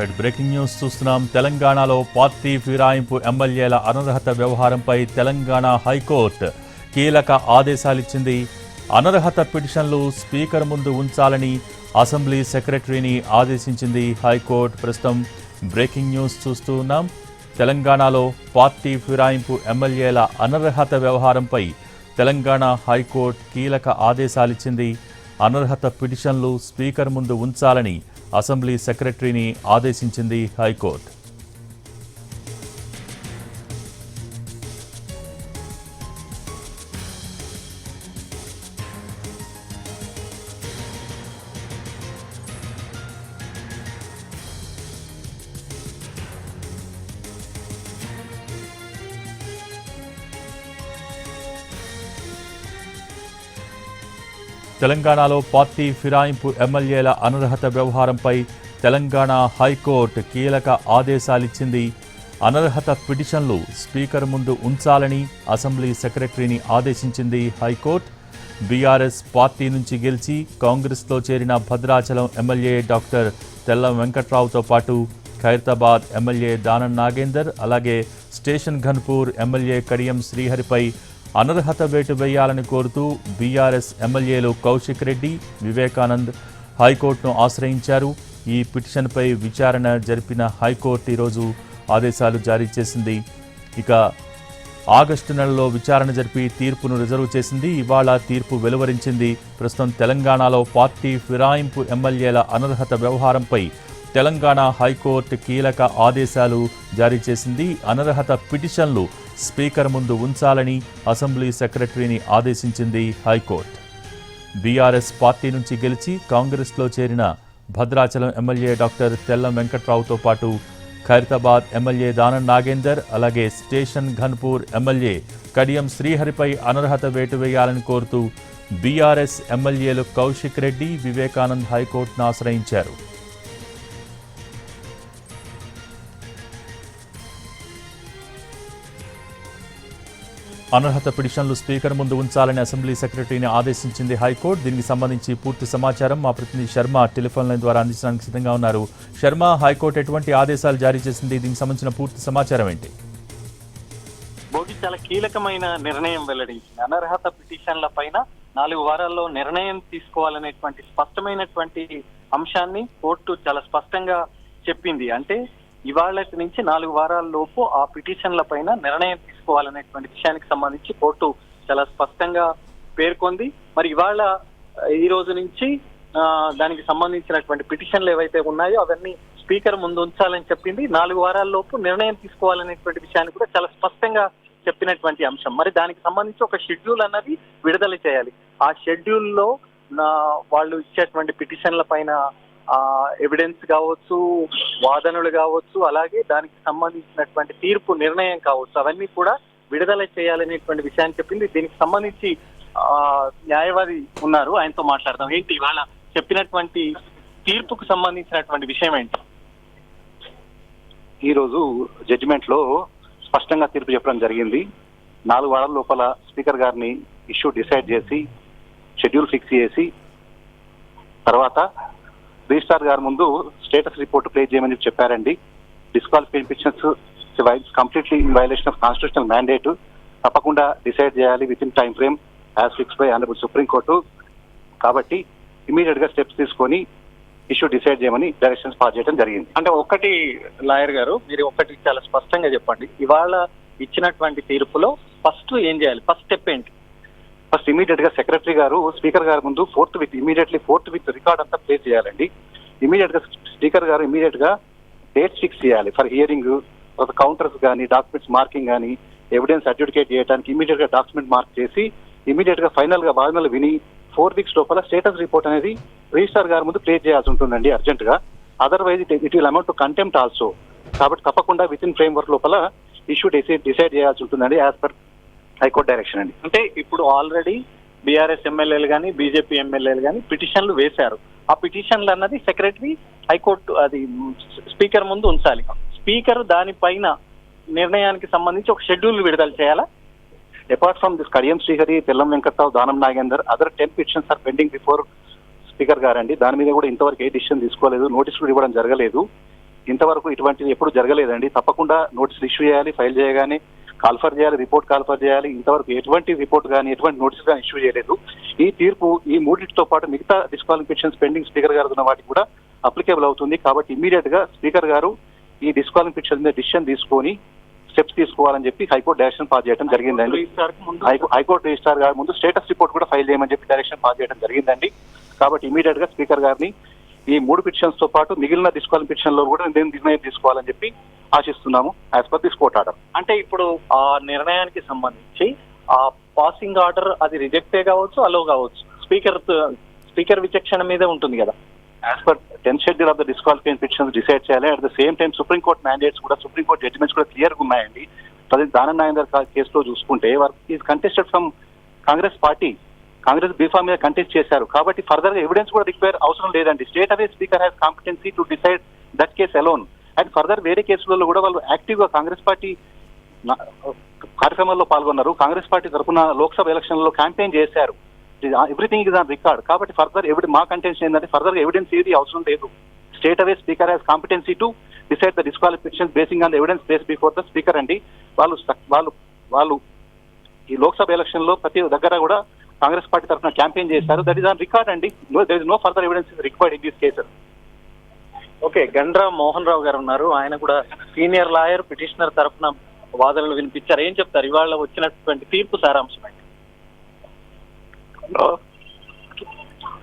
Right breaking news చూస్తున్నాం. తెలంగాణలో party ఫిరాయింపు ఎమ్మెల్యేల అనర్హత వ్యవహారంపై తెలంగాణ హైకోర్టు కీలక ఆదేశాలిచ్చింది. అనర్హత పిటిషన్లు స్పీకర్ ముందు ఉంచాలని అసెంబ్లీ సెక్రటరీని ఆదేశించింది హైకోర్టు. ప్రస్తుతం బ్రేకింగ్ న్యూస్ చూస్తున్నాం తెలంగాణలో పార్టీ ఫిరాయింపు ఎమ్మెల్యేల అనర్హత వ్యవహారంపై తెలంగాణ హైకోర్టు కీలక ఆదేశాలిచ్చింది. అనర్హత పిటిషన్లు స్పీకర్ ముందు ఉంచాలని అసెంబ్లీ సెక్రటరీని ఆదేశించింది హైకోర్టు. తెలంగాణలో పార్టీ ఫిరాయింపు ఎమ్మెల్యేల అనర్హత వ్యవహారంపై తెలంగాణ హైకోర్టు కీలక ఆదేశాలిచ్చింది. అనర్హత పిటిషన్లు స్పీకర్ ముందు ఉంచాలని అసెంబ్లీ సెక్రటరీని ఆదేశించింది హైకోర్టు. బీఆర్ఎస్ పార్టీ నుంచి గెలిచి కాంగ్రెస్లో చేరిన భద్రాచలం ఎమ్మెల్యే డాక్టర్ తెల్లం వెంకట్రావుతో పాటు ఖైరతాబాద్ ఎమ్మెల్యే దానం నాగేందర్ అలాగే స్టేషన్ ఘన్పూర్ ఎమ్మెల్యే కడియం శ్రీహరిపై అనర్హత వేటు వేయాలని కోరుతూ బీఆర్ఎస్ ఎమ్మెల్యేలు కౌశిక్ రెడ్డి వివేకానంద్ హైకోర్టును ఆశ్రయించారు. ఈ పిటిషన్పై విచారణ జరిపిన హైకోర్టు ఈరోజు ఆదేశాలు జారీ చేసింది. ఇక ఆగస్టు నెలలో విచారణ జరిపి తీర్పును రిజర్వ్ చేసింది. ఇవాళ తీర్పు వెలువరించింది. ప్రస్తుతం తెలంగాణలో పార్టీ ఫిరాయింపు ఎమ్మెల్యేల అనర్హత వ్యవహారంపై తెలంగాణ హైకోర్టు కీలక ఆదేశాలు జారీ చేసింది. అనర్హత పిటిషన్లు స్పీకర్ ముందు ఉంచాలని అసెంబ్లీ సెక్రటరీని ఆదేశించింది హైకోర్టు. బీఆర్ఎస్ పార్టీ నుంచి గెలిచి కాంగ్రెస్లో చేరిన భద్రాచలం ఎమ్మెల్యే డాక్టర్ తెల్లం వెంకట్రావుతో పాటు ఖైరతాబాద్ ఎమ్మెల్యే దానం నాగేందర్ అలాగే స్టేషన్ ఘన్పూర్ ఎమ్మెల్యే కడియం శ్రీహరిపై అనర్హత వేటు వేయాలని కోరుతూ బీఆర్ఎస్ ఎమ్మెల్యేలు కౌశిక్ రెడ్డి వివేకానంద్ హైకోర్టును ఆశ్రయించారు. అనర్హత పిటిషన్లు స్పీకర్ ముందు ఉంచాలని అసెంబ్లీ సెక్రటరీని ఆదేశించింది హైకోర్టు. దీనికి సంబంధించి పూర్తి సమాచారం మా ప్రతినిధి శర్మ టెలిఫోన్ లైన్ ద్వారా అందించడానికి సిద్ధంగా ఉన్నారు. శర్మ హైకోర్టు ఎటువంటి ఆదేశాలు జారీ చేసింది? దీనికి సంబంధించిన పూర్తి సమాచారం ఏంటి? భోగి చాలా కీలకమైన నిర్ణయం వెల్లడించింది. అనర్హత పిటిషన్ల పైన నాలుగు వారాల్లో నిర్ణయం తీసుకోవాలనేటువంటి స్పష్టమైనటువంటి అంశాన్ని కోర్టు చాలా స్పష్టంగా చెప్పింది. అంటే ఇవాళ నుంచి నాలుగు వారాల లోపు ఆ పిటిషన్ల పైన నిర్ణయం తీసుకోవాలనేటువంటి విషయానికి సంబంధించి కోర్టు చాలా స్పష్టంగా పేర్కొంది. మరి ఇవాళ ఈ రోజు నుంచి దానికి సంబంధించినటువంటి పిటిషన్లు ఏవైతే ఉన్నాయో అవన్నీ స్పీకర్ ముందు ఉంచాలని చెప్పింది. నాలుగు వారాల్లోపు నిర్ణయం తీసుకోవాలనేటువంటి విషయాన్ని కూడా చాలా స్పష్టంగా చెప్పినటువంటి అంశం. మరి దానికి సంబంధించి ఒక షెడ్యూల్ అన్నది విడుదల చేయాలి. ఆ షెడ్యూల్లో వాళ్ళు ఇచ్చేటువంటి పిటిషన్ల పైన ఎవిడెన్స్ కావచ్చు వాదనలు కావచ్చు అలాగే దానికి సంబంధించినటువంటి తీర్పు నిర్ణయం కావచ్చు అవన్నీ కూడా విడుదల చేయాలనేటువంటి విషయాన్ని చెప్పింది. దీనికి సంబంధించి న్యాయవాది ఉన్నారు ఆయనతో మాట్లాడదాం. ఏంటి ఇవాళ చెప్పినటువంటి తీర్పుకు సంబంధించినటువంటి విషయం ఏంటి? ఈరోజు జడ్జిమెంట్లో స్పష్టంగా తీర్పు చెప్పడం జరిగింది. నాలుగు వారాల లోపల స్పీకర్ గారిని ఇష్యూ డిసైడ్ చేసి షెడ్యూల్ ఫిక్స్ చేసి తర్వాత రిజిస్ట్రార్ గారి ముందు స్టేటస్ రిపోర్ట్ ప్లే చేయమని చెప్పారండి. Disqualifications completely in violation of constitutional mandate తప్పకుండా డిసైడ్ చేయాలి within time frame as fix by honourable supreme court కాబట్టి ఇమీడియట్గా స్టెప్స్ తీసుకొని ఇష్యూ డిసైడ్ చేయమని డైరెక్షన్స్ పాస్ చేయడం జరిగింది. అంటే ఒకటి లాయర్ గారు మీరు ఒకటి చాలా స్పష్టంగా చెప్పండి. ఇవాళ ఇచ్చినటువంటి తీర్పులో ఫస్ట్ ఏం చేయాలి? ఫస్ట్ స్టెప్ ఏంటి? ఫస్ట్ ఇమీడియట్గా సెక్రటరీ గారు స్పీకర్ గారి ముందు forthwith immediately forthwith record అంతా ప్లేస్ చేయాలండి. ఇమీడియట్గా స్పీకర్ గారు ఇమీడియట్గా డేట్ ఫిక్స్ చేయాలి ఫర్ హియరింగ్ తర్వాత కౌంటర్స్ కానీ డాక్యుమెంట్స్ మార్కింగ్ కానీ ఎవిడెన్స్ అడ్జుడికేట్ చేయడానికి ఇమీడియట్గా డాక్యుమెంట్ మార్క్ చేసి ఇమీడియట్గా ఫైనల్గా వాదనలు విని ఫోర్ వీక్స్ లోపల స్టేటస్ రిపోర్ట్ అనేది రిజిస్టార్ గారి ముందు ప్లేస్ చేయాల్సి ఉంటుందండి అర్జెంట్గా. Otherwise it it will amount to contempt also కాబట్టి తప్పకుండా విత్ ఇన్ ఫ్రేమ్ వర్క్ లోపల ఇష్యూ డిసైడ్ డిసైడ్ చేయాల్సి ఉంటుందండి యాజ్ పర్ హైకోర్టు డైరెక్షన్ అండి. అంటే ఇప్పుడు ఆల్రెడీ బీఆర్ఎస్ ఎమ్మెల్యేలు కానీ బీజేపీ ఎమ్మెల్యేలు కానీ పిటిషన్లు వేశారు. ఆ పిటిషన్లు అన్నది సెక్రటరీ హైకోర్టు అది స్పీకర్ ముందు ఉంచాలి. స్పీకర్ దానిపైన నిర్ణయానికి సంబంధించి ఒక షెడ్యూల్ విడుదల చేయాలా? Apart from this Kadiyam Srihari Tellam Venkatrao Danam Nagender other ten petitions are pending before speaker గారండి. దాని మీద కూడా ఇంతవరకు ఏ డిసిషన్ తీసుకోలేదు. నోటీస్ కూడా ఇవ్వడం జరగలేదు. ఇంతవరకు ఇటువంటిది ఎప్పుడు జరగలేదండి. తప్పకుండా నోటీసులు ఇష్యూ చేయాలి ఫైల్ చేయగానే కాల్ఫర్ చేయాలి రిపోర్ట్ కాల్ఫర్ చేయాలి ఇంతవరకు ఎటువంటి రిపోర్ట్ కానీ ఎటువంటి నోటీస్ కానీ ఇష్యూ చేయలేదు. ఈ తీర్పు ఈ మూడింటితో పాటు మిగతా డిస్క్వాలిఫికేషన్స్ పెండింగ్ స్పీకర్ గారు ఉన్న వాటికి కూడా అప్లికేబుల్ అవుతుంది. కాబట్టి ఇమీడియట్గా స్పీకర్ గారు ఈ డిస్క్వాలిఫికేషన్ మీద డిసిషన్ తీసుకొని స్టెప్స్ తీసుకోవాలని చెప్పి హైకోర్టు డైరెక్షన్ పాస్ చేయడం జరిగిందండి. హైకోర్టు రిజిస్ట్రార్ గారి ముందు స్టేటస్ రిపోర్ట్ కూడా ఫైల్ చేయమని చెప్పి డైరెక్షన్ పాస్ చేయడం జరిగిందండి. కాబట్టి ఇమీడియట్గా స్పీకర్ గారిని ఈ మూడు పిటిషన్స్తో పాటు మిగిలిన డిస్క్వాలిఫికేషన్లో కూడా నేను నిర్ణయం తీసుకోవాలని చెప్పి ఆశిస్తున్నాము as per this court order అంటే ఇప్పుడు ఆ నిర్ణయానికి సంబంధించి ఆ పాసింగ్ ఆర్డర్ అది రిజెక్టే కావచ్చు అలో కావచ్చు. స్పీకర్ స్పీకర్ విచక్షణ మీదే ఉంటుంది కదా. As per tenth schedule of the disqualification petitions decide చేయాలి. At the same time supreme court mandates కూడా సుప్రీం కోర్ట్ జడ్జిమెంట్స్ కూడా క్లియర్గా ఉన్నాయండి. ప్రజెంట్ దానం నాయందర్ కేసులో చూసుకుంటే work is contested from Congress party Congress B form మీద కంటెస్ట్ చేశారు. కాబట్టి ఫర్దర్గా ఎవిడెన్స్ కూడా రిక్వైర్ అవసరం లేదండి. Straightaway speaker has competency to decide that case alone and further వేరే కేసులలో కూడా వాళ్ళు యాక్టివ్గా కాంగ్రెస్ పార్టీ కార్యక్రమాల్లో పాల్గొన్నారు. కాంగ్రెస్ పార్టీ తరఫున లోక్సభ ఎలక్షన్లో క్యాంపెయిన్ చేశారు. ఎవ్రీథింగ్ ఇస్ ఆన్ రికార్డ్ కాబట్టి ఫర్దర్ ఎవిడ మా కంటెన్షన్ ఏంటంటే ఫర్దర్ ఎవిడెన్స్ ఏది అవసరం లేదు. Straightaway speaker has competency to decide the disqualification basing on evidence base before the speaker అండి. వాళ్ళు వాళ్ళు వాళ్ళు ఈ లోక్సభ ఎలక్షన్లో ప్రతి దగ్గర కూడా కాంగ్రెస్ పార్టీ తరఫున క్యాంపెయిన్ చేశారు. దట్ ఈస్ ఆన్ రికార్డ్ అండి. There is no further evidence is required in this cases okay Gandra Mohan Rao గారు ఉన్నారు. ఆయన కూడా సీనియర్ లాయర్ పిటిషనర్ తరఫున వాదనలు వినిపించారు. ఏం చెప్తారు? ఇవాళ వచ్చినటువంటి తీర్పు సారాంశం ఏంటి? హలో?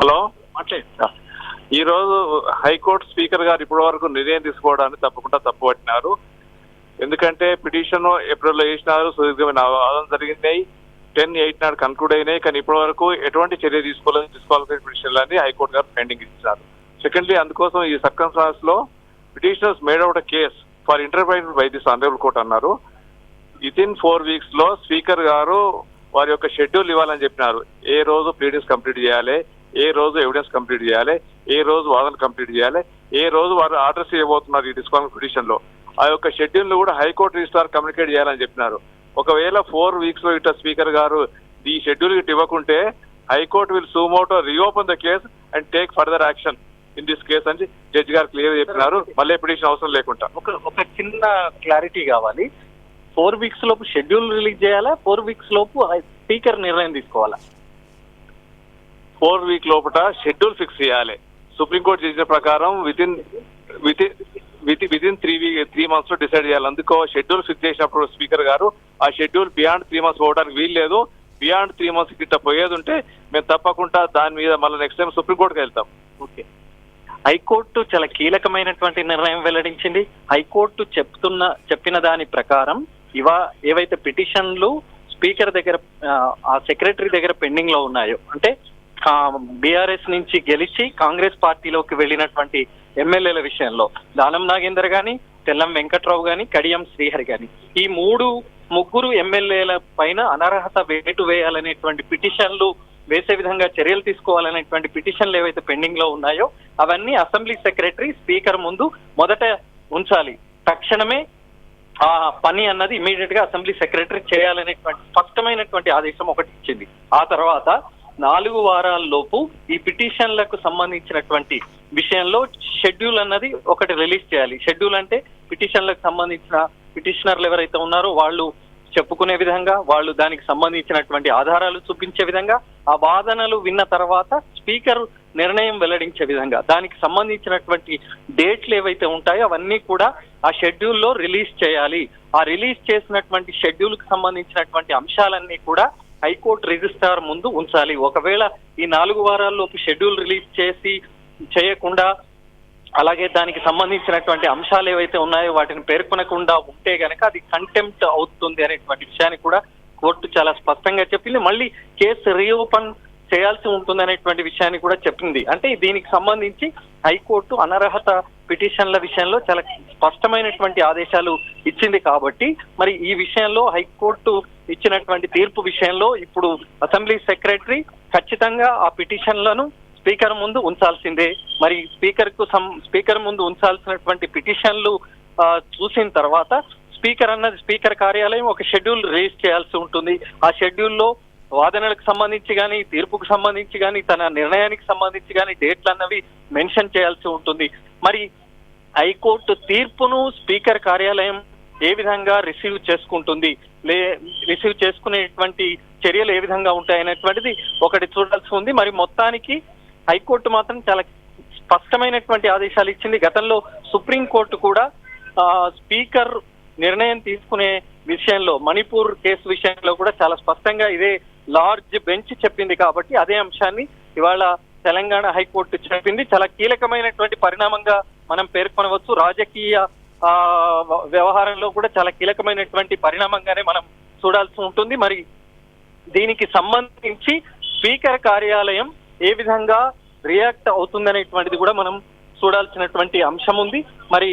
హలో? ఈ రోజు హైకోర్టు స్పీకర్ గారు ఇప్పటి వరకు నిర్ణయం తీసుకోవడాన్ని తప్పకుండా తప్పుపట్టినారు. ఎందుకంటే పిటిషన్ ఏప్రిల్లో వేసినారు. సుదీర్ఘమైన వాదన జరిగినాయి. టెన్ ఎయిట్ నాడు కన్క్లూడ్ అయినాయి. కానీ ఇప్పటి వరకు ఎటువంటి చర్య తీసుకోలేదు. డిస్క్వాలిఫైడ్ పిటిషన్లని హైకోర్టు గారు పెండింగ్ ఇచ్చినారు సెకండ్లీ అందుకోసం ఈ సర్కమ్స్టాన్స్లో petitioners made out case for enterprise by this honourable court అన్నారు. విత్ ఇన్ ఫోర్ వీక్స్లో స్పీకర్ గారు వారి యొక్క షెడ్యూల్ ఇవ్వాలని చెప్పినారు. ఏ రోజు ప్లీడింగ్స్ కంప్లీట్ చేయాలి? ఏ రోజు ఎవిడెన్స్ కంప్లీట్ చేయాలి? ఏ రోజు వాదన కంప్లీట్ చేయాలి? ఏ రోజు వారు ఆర్డర్స్ ఇవ్వబోతున్నారు ఈ డిస్కౌంట్ పిటిషన్లో? ఆ యొక్క షెడ్యూల్ కూడా హైకోర్టు రిజిస్ట్రార్ కమ్యూనికేట్ చేయాలని చెప్పినారు. ఒకవేళ ఫోర్ వీక్స్లో ఇట్లా స్పీకర్ గారు ఈ షెడ్యూల్ ఇటు ఇవ్వకుంటే high court will suo motu reopen the case and take further action in this case అని జడ్జి గారు క్లియర్ చెప్పినారు. మళ్ళీ పిటిషన్ అవసరం లేకుండా. ఒక ఒక చిన్న క్లారిటీ కావాలి. ఫోర్ వీక్స్ లోపు షెడ్యూల్ రిలీజ్ చేయాలా? ఫోర్ వీక్స్ లోపు స్పీకర్ నిర్ణయం తీసుకోవాలా? ఫోర్ వీక్ లోపల షెడ్యూల్ ఫిక్స్ చేయాలి. సుప్రీంకోర్టు చేసిన ప్రకారం within with with within three week three మంత్స్లో డిసైడ్ చేయాలి. అందుకో షెడ్యూల్ ఫిక్స్ చేసినప్పుడు స్పీకర్ గారు ఆ షెడ్యూల్ బియాండ్ త్రీ మంత్స్ పోవడానికి వీలు లేదు. బియాండ్ త్రీ మంత్స్ గిట్ట పోయేది ఉంటే మేము తప్పకుండా దాని మీద మళ్ళీ నెక్స్ట్ టైం సుప్రీంకోర్టుకి వెళ్తాం. ఓకే. హైకోర్టు చాలా కీలకమైనటువంటి నిర్ణయం వెల్లడించింది. హైకోర్టు చెప్తున్న చెప్పిన దాని ప్రకారం ఇవా ఏవైతే పిటిషన్లు స్పీకర్ దగ్గర ఆ, ఆ సెక్రటరీ దగ్గర పెండింగ్లో ఉన్నాయో అంటే బీఆర్ఎస్ నుంచి గెలిచి కాంగ్రెస్ పార్టీలోకి వెళ్ళినటువంటి ఎమ్మెల్యేల విషయంలో. దానం నాగేందర్ గాని తెల్లం వెంకట్రావు గాని కడియం శ్రీహరి గాని. ఈ మూడు ముగ్గురు ఎమ్మెల్యేల పైన అనర్హత వేటు వేయాలనేటువంటి పిటిషన్లు వేసే విధంగా చర్యలు తీసుకోవాలనేటువంటి పిటిషన్లు ఏవైతే పెండింగ్లో ఉన్నాయో అవన్నీ అసెంబ్లీ సెక్రటరీ స్పీకర్ ముందు మొదట ఉంచాలి. తక్షణమే ఆ పని అన్నది ఇమీడియట్గా అసెంబ్లీ సెక్రటరీ చేయాలనేటువంటి స్పష్టమైనటువంటి ఆదేశం ఒకటి ఇచ్చింది. ఆ తర్వాత నాలుగు వారాల లోపు ఈ పిటిషన్లకు సంబంధించినటువంటి విషయంలో షెడ్యూల్ అన్నది ఒకటి రిలీజ్ చేయాలి. షెడ్యూల్ అంటే పిటిషన్లకు సంబంధించిన పిటిషనర్లు ఎవరైతే ఉన్నారో వాళ్ళు చెప్పుకునే విధంగా వాళ్ళు దానికి సంబంధించినటువంటి ఆధారాలు చూపించే విధంగా ఆ వాదనలు విన్న తర్వాత స్పీకర్ నిర్ణయం వెల్లడించే విధంగా దానికి సంబంధించినటువంటి డేట్లు ఏవైతే ఉంటాయో అవన్నీ కూడా ఆ షెడ్యూల్లో రిలీజ్ చేయాలి. ఆ రిలీజ్ చేసినటువంటి షెడ్యూల్కి సంబంధించినటువంటి అంశాలన్నీ కూడా హైకోర్టు రిజిస్ట్రార్ ముందు ఉంచాలి. ఒకవేళ ఈ నాలుగు వారాల్లోపు షెడ్యూల్ రిలీజ్ చేసి చేయకుండా అలాగే దానికి సంబంధించినటువంటి అంశాలు ఏవైతే ఉన్నాయో వాటిని పేర్కొనకుండా ఉంటే గనక అది కంటెంప్ట్ అవుతుంది అనేటువంటి విషయాన్ని కూడా కోర్టు చాలా స్పష్టంగా చెప్పింది. మళ్ళీ కేసు రీఓపెన్ చేయాల్సి ఉంటుంది అనేటువంటి విషయాన్ని కూడా చెప్పింది. అంటే దీనికి సంబంధించి హైకోర్టు అనర్హత పిటిషన్ల విషయంలో చాలా స్పష్టమైనటువంటి ఆదేశాలు ఇచ్చింది కాబట్టి మరి ఈ విషయంలో హైకోర్టు ఇచ్చినటువంటి తీర్పు విషయంలో ఇప్పుడు అసెంబ్లీ సెక్రటరీ ఖచ్చితంగా ఆ పిటిషన్లను స్పీకర్ ముందు ఉంచాల్సిందే. మరి స్పీకర్కు సం- స్పీకర్ ముందు ఉంచాల్సినటువంటి పిటిషన్లు చూసిన తర్వాత స్పీకర్ అన్నది స్పీకర్ కార్యాలయం ఒక షెడ్యూల్ రిలీజ్ చేయాల్సి ఉంటుంది. ఆ షెడ్యూల్లో వాదనలకు సంబంధించి కానీ తీర్పుకు సంబంధించి కానీ తన నిర్ణయానికి సంబంధించి కానీ డేట్లు అన్నవి మెన్షన్ చేయాల్సి ఉంటుంది. మరి హైకోర్టు తీర్పును స్పీకర్ కార్యాలయం ఏ విధంగా రిసీవ్ చేసుకుంటుంది? లే రిసీవ్ చేసుకునేటువంటి చర్యలు ఏ విధంగా ఉంటాయనేటువంటిది ఒకటి చూడాల్సి ఉంది. మరి మొత్తానికి హైకోర్టు మాత్రం చాలా స్పష్టమైనటువంటి ఆదేశాలు ఇచ్చింది. గతంలో సుప్రీంకోర్టు కూడా స్పీకర్ నిర్ణయం తీసుకునే విషయంలో మణిపూర్ కేసు విషయంలో కూడా చాలా స్పష్టంగా ఇదే లార్జ్ బెంచ్ చెప్పింది కాబట్టి అదే అంశాన్ని ఇవాళ తెలంగాణ హైకోర్టు చెప్పింది. చాలా కీలకమైనటువంటి పరిణామంగా మనం పేర్కొనవచ్చు. రాజకీయ ఆ, వ్యవహారంలో కూడా చాలా కీలకమైనటువంటి పరిణామంగానే మనం చూడాల్సి ఉంటుంది. మరి దీనికి సంబంధించి స్పీకర్ కార్యాలయం ఏ విధంగా రియాక్ట్ అవుతుందనేటువంటిది కూడా మనం చూడాల్సినటువంటి అంశం ఉంది. మరి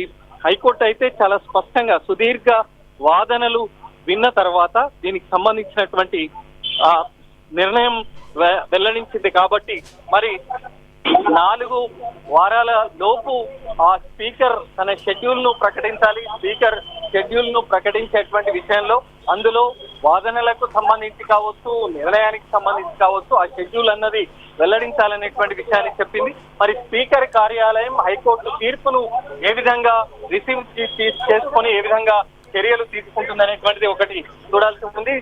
హైకోర్టు అయితే చాలా స్పష్టంగా సుదీర్ఘ వాదనలు విన్న తర్వాత దీనికి సంబంధించినటువంటి ఆ నిర్ణయం వె- వెల్లడించింది కాబట్టి మరి నాలుగు వారాల లోపు ఆ స్పీకర్ తన షెడ్యూల్ను ప్రకటించాలి స్పీకర్ షెడ్యూల్ను ప్రకటించేటువంటి విషయంలో అందులో వాదనలకు సంబంధించి కావచ్చు నిర్ణయానికి సంబంధించి కావచ్చు ఆ షెడ్యూల్ అన్నది వెల్లడించాలనేటువంటి విషయాన్ని చెప్పింది. మరి స్పీకర్ కార్యాలయం హైకోర్టు తీర్పును ఏ విధంగా రిసీవ్ చేసుకొని ఏ విధంగా చర్యలు తీసుకుంటుందనేటువంటిది ఒకటి చూడాల్సి ఉంది.